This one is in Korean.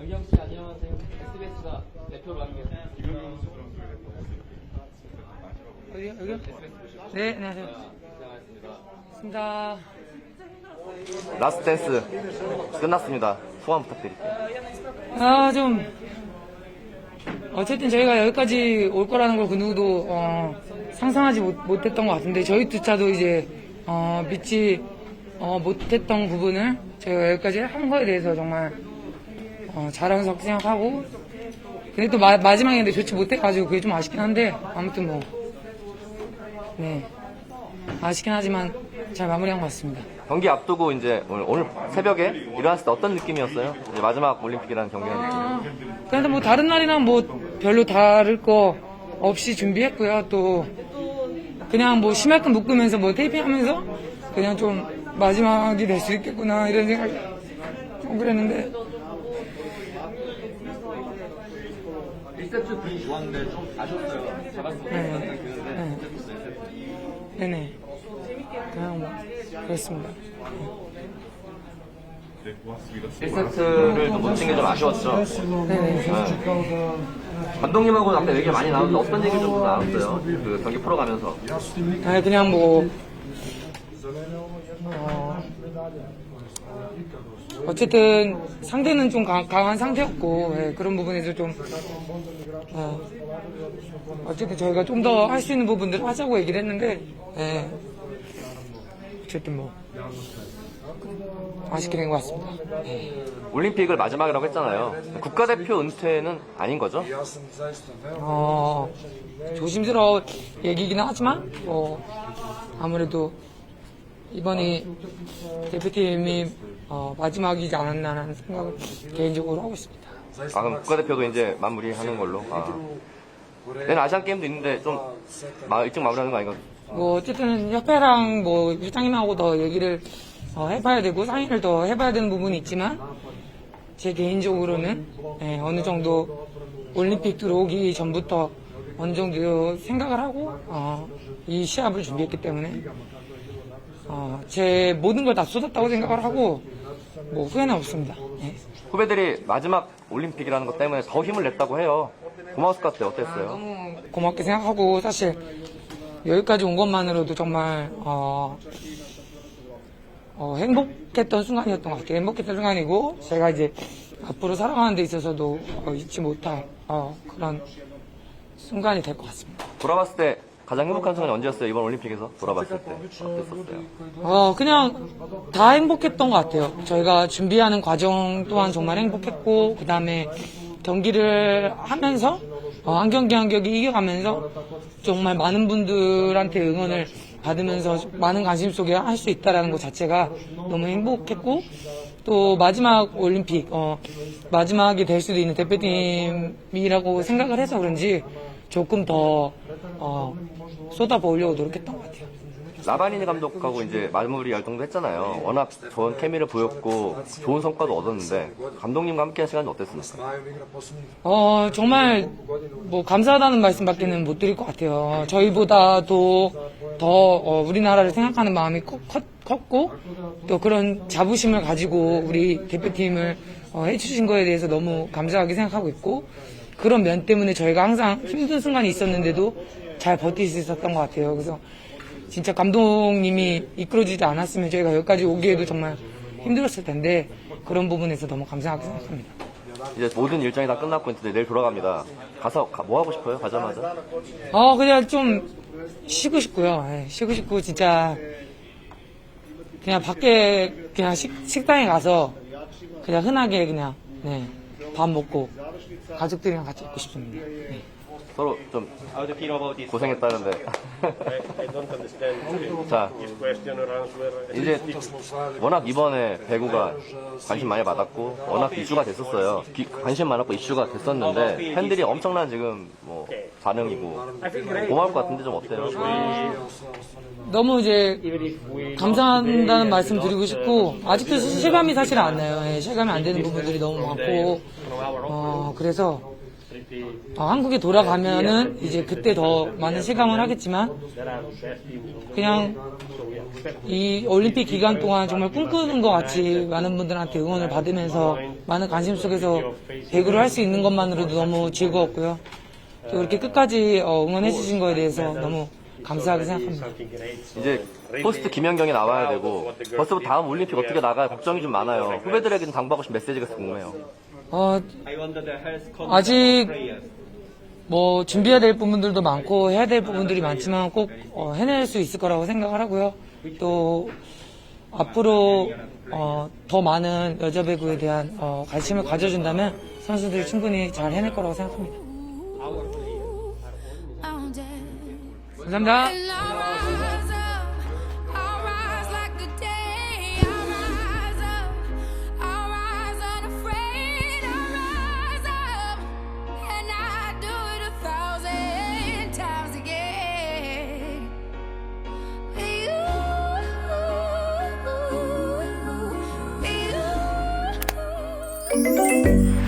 영경 씨 안녕하세요. SBS가 대표로 하는 게 여기 여기. 네 안녕하세요. 반갑습니다. 라스트 댄스 끝났습니다. 소감 부탁드릴게요. 아, 좀, 어쨌든 저희가 여기까지 올 거라는 걸 그 누구도, 어, 상상하지 못, 못했던 것 같은데, 저희조차도 이제, 어, 믿지, 어, 못했던 부분을 저희가 여기까지 한 거에 대해서 정말, 어, 자랑스럽게 생각하고, 근데 또 마, 마지막인데 좋지 못해가지고 그게 좀 아쉽긴 한데, 아무튼 뭐, 네. 아쉽긴 하지만 잘 마무리한 것 같습니다. 경기 앞두고 이제 오늘, 오늘 새벽에 일어났을 때 어떤 느낌이었어요? 이제 마지막 올림픽이라는 경기라는 느낌. 그래서 뭐 다른 날이랑 뭐 별로 다를 거 없이 준비했고요. 또 그냥 뭐 심할끔 묶으면서 뭐 테이핑하면서 그냥 좀 마지막이 될 수 있겠구나 이런 생각이 좀 그랬는데 세트 분위기 좋았는데 좀 아쉬웠어요. 잡았으면 네. 좋겠다는 네. 네네 그냥 뭐 그렇습니다. 1세트를 좀 놓친 게좀 아쉬웠죠. 네네. 감독님하고 아까 얘기 많이 나왔는데 어떤 얘기 좀 나눴어요? 그 경기 풀어가면서. 아니 그냥 뭐 어, 어쨌든 상대는 좀 강, 한 상태였고 예, 그런 부분에서 좀 어, 어쨌든 저희가 좀 더 할 수 있는 부분들을 하자고 얘기를 했는데 예, 어쨌든 뭐 아쉽게 된 것 같습니다. 예. 올림픽을 마지막이라고 했잖아요. 국가대표 은퇴는 아닌 거죠? 어, 조심스러운 얘기긴 하지만, 뭐, 아무래도 이번이 대표팀이 어, 마지막이지 않았나라는 생각을 개인적으로 하고 있습니다. 아, 그럼 국가대표도 이제 마무리하는 걸로. 아. 내일 아시안 게임도 있는데 좀 마- 일찍 마무리하는 거 아닌가? 뭐, 어쨌든 협회랑 뭐, 회장님하고 더 얘기를 어, 해봐야 되고, 상의를 더 해봐야 되는 부분이 있지만, 제 개인적으로는 예, 어느 정도 올림픽 들어오기 전부터 어느 정도 생각을 하고 어, 이 시합을 준비했기 때문에 어, 제 모든 걸 다 쏟았다고 생각을 하고 뭐 후회는 없습니다. 예. 후배들이 마지막 올림픽이라는 것 때문에 더 힘을 냈다고 해요. 고마웠을 것 같아요. 어땠어요? 너무 고맙게 생각하고 사실 여기까지 온 것만으로도 정말 어, 어, 행복했던 순간이었던 것 같아요. 행복했던 순간이고 제가 이제 앞으로 살아가는 데 있어서도 어, 잊지 못할 어, 그런 순간이 될 것 같습니다. 돌아봤을 때 가장 행복한 순간이 언제였어요? 이번 올림픽에서 돌아봤을 때 어땠었어요? 어, 그냥 다 행복했던 것 같아요. 저희가 준비하는 과정 또한 정말 행복했고, 그 다음에 경기를 하면서, 어, 한 경기 한 경기 이겨가면서 정말 많은 분들한테 응원을 받으면서 많은 관심 속에 할 수 있다라는 것 자체가 너무 행복했고, 또 마지막 올림픽, 어, 마지막이 될 수도 있는 대표팀이라고 생각을 해서 그런지 조금 더, 어, 쏟아부으려고 노력했던 것 같아요. 라바니니 감독하고 이제 마무리 활동도 했잖아요. 워낙 좋은 케미를 보였고 좋은 성과도 얻었는데 감독님과 함께한 시간이 어땠습니까? 어, 정말, 뭐, 감사하다는 말씀밖에는 못 드릴 것 같아요. 저희보다도 더, 어, 우리나라를 생각하는 마음이 컸, 컸- 컸고, 또 그런 자부심을 가지고 우리 대표팀을 어, 해주신 거에 대해서 너무 감사하게 생각하고 있고, 그런 면 때문에 저희가 항상 힘든 순간이 있었는데도 잘 버틸 수 있었던 것 같아요. 그래서 진짜 감독님이 이끌어주지 않았으면 저희가 여기까지 오기에도 정말 힘들었을 텐데, 그런 부분에서 너무 감사하게 생각합니다. 이제 모든 일정이 다 끝났고 이제 내일 돌아갑니다. 가서 가- 뭐 하고 싶어요? 가자마자? 어, 그냥 좀 쉬고 싶고요. 예, 쉬고 싶고 진짜 그냥 밖에 그냥 식, 식당에 가서 그냥 흔하게 그냥 네, 밥 먹고 가족들이랑 같이 먹고 싶습니다. 네. 서로 좀 How do you feel about this? 고생했다는데. I, I don't understand 자, this question or answer. 이제 워낙 이번에 배구가 관심 많이 받았고 워낙 이슈가 됐었어요. 기- 관심 많았고 이슈가 됐었는데 팬들이 엄청난 지금 뭐 반응이고 고마울 것 같은데 좀 어때요? 너무 이제 감사한다는 말씀 드리고 싶고 아직도 실감이 사실 안 나요. 예, 실감이 안 되는 부분들이 너무 많고 어, 그래서 어, 한국에 돌아가면은 이제 그때 더 많은 실감을 하겠지만 그냥 이 올림픽 기간 동안 정말 꿈꾸는 것 같이 많은 분들한테 응원을 받으면서 많은 관심 속에서 배구를 할 수 있는 것만으로도 너무 즐거웠고요. 또 이렇게 끝까지 어, 응원해 주신 거에 대해서 너무 감사하게 생각합니다. 이제 포스트 김연경이 나와야 되고 벌써부터 다음 올림픽 어떻게 나갈 걱정이 좀 많아요. 후배들에게는 당부하고 싶은 메시지가 궁금해요. 어, 아직. 뭐 준비해야 될 부분들도 많고 해야 될 부분들이 많지만 꼭 어, 해낼 수 있을 거라고 생각을 하고요. 또 앞으로 어, 더 많은 여자 배구에 대한 어, 관심을 가져준다면 선수들이 충분히 잘 해낼 거라고 생각합니다. Dead. 감사합니다. Bye.